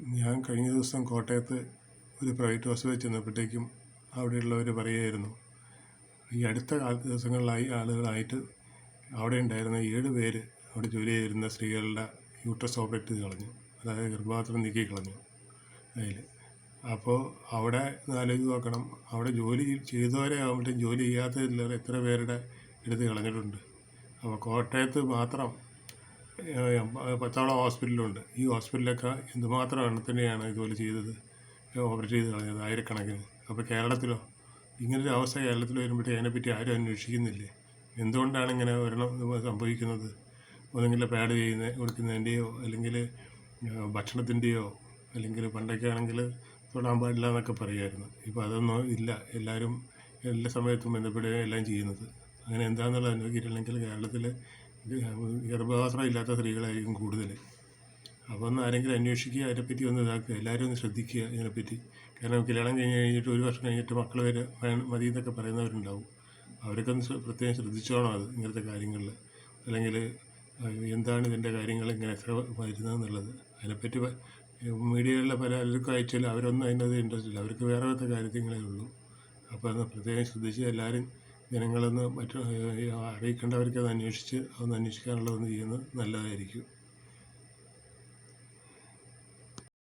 ഞാൻ കഴിഞ്ഞ ദിവസം കോട്ടയത്ത് ഒരു പ്രൈവറ്റ് ഹോസ്പിറ്റലിൽ ചെന്നപ്പോഴത്തേക്കും അവിടെയുള്ളവർ പറയുമായിരുന്നു ഈ അടുത്ത കാല ദിവസങ്ങളിലായി ആളുകളായിട്ട് അവിടെ ഉണ്ടായിരുന്ന ഏഴ് പേര് അവിടെ ജോലി ചെയ്തിരുന്ന സ്ത്രീകളുടെ യൂട്രസ് ഓപ്പറേറ്റ് ചെയ്ത് കളഞ്ഞു അതായത് ഗർഭപാത്രം നീക്കി കളഞ്ഞു അതിൽ. അപ്പോൾ അവിടെ ആലോചിച്ച് നോക്കണം അവിടെ ജോലി ചെയ്തവരെ ആകുമ്പോഴത്തേക്കും ജോലി ചെയ്യാത്തതിൽ എത്ര പേരുടെ എടുത്ത് കളഞ്ഞിട്ടുണ്ട്. അപ്പോൾ കോട്ടയത്ത് മാത്രം പത്തോളം ഹോസ്പിറ്റലുണ്ട്. ഈ ഹോസ്പിറ്റലൊക്കെ എന്തുമാത്രം എണ്ണത്തിനെയാണ് ഇതുപോലെ ചെയ്തത് ഓപ്പറേറ്റ് ചെയ്ത് കളഞ്ഞത് ആയിരക്കണക്കിന്. അപ്പോൾ കേരളത്തിലോ ഇങ്ങനൊരു അവസ്ഥ കേരളത്തിൽ വരുമ്പോഴത്തേ അതിനെപ്പറ്റി ആരും അന്വേഷിക്കുന്നില്ലേ? എന്തുകൊണ്ടാണ് ഇങ്ങനെ ഒരെണ്ണം സംഭവിക്കുന്നത്? ഒന്നെങ്കിൽ പാഡ് ചെയ്യുന്ന കൊടുക്കുന്നതിന്റെയോ അല്ലെങ്കിൽ ഭക്ഷണത്തിന്റെയോ അല്ലെങ്കിൽ പണ്ടൊക്കെ ആണെങ്കിൽ തൊടാൻ പാടില്ല എന്നൊക്കെ പറയുമായിരുന്നു ഇപ്പോൾ അതൊന്നും ഇല്ല. എല്ലാവരും എല്ലാ സമയത്തും ബന്ധപ്പെടുകയും എല്ലാം ചെയ്യുന്നത്. അങ്ങനെ എന്താണെന്നുള്ളത് അന്വേഷിക്കില്ലെങ്കിൽ കേരളത്തിൽ ഗർഭപാത്രം ഇല്ലാത്ത സ്ത്രീകളായിരിക്കും കൂടുതൽ അപ്പോൾ ഒന്ന് ആരെങ്കിലും അന്വേഷിക്കുക അതിനെപ്പറ്റി ഒന്ന് ഇതാക്കുക എല്ലാവരും ഒന്ന് ശ്രദ്ധിക്കുക ഇതിനെപ്പറ്റി. കാരണം കല്യാണം കഴിഞ്ഞ് കഴിഞ്ഞിട്ട് ഒരു വർഷം കഴിഞ്ഞിട്ട് മക്കൾ വരെ മതി എന്നൊക്കെ പറയുന്നവരുണ്ടാവും. അവരൊക്കെ ഒന്ന് പ്രത്യേകം ശ്രദ്ധിച്ചോണം അത് ഇങ്ങനത്തെ കാര്യങ്ങളിൽ അല്ലെങ്കിൽ എന്താണ് ഇതിന്റെ കാര്യങ്ങൾ ഇങ്ങനെ എത്ര വരുന്നതെന്നുള്ളത് അതിനെപ്പറ്റി മീഡിയകളിലെ പലർക്കും അയച്ചാൽ അവരൊന്നും അതിനകത്ത് ഇൻട്രസ്റ്റ് ഇല്ല. അവർക്ക് വേറെ കാര്യങ്ങളേ ഉള്ളൂ. അപ്പോൾ അത് പ്രത്യേകം ശ്രദ്ധിച്ച് എല്ലാവരും ജനങ്ങളൊന്ന് മറ്റ് അറിയിക്കേണ്ടവർക്ക് അത് അന്വേഷിച്ച് അതൊന്ന് അന്വേഷിക്കാനുള്ളതൊന്ന് ചെയ്യുന്നത് നല്ലതായിരിക്കും.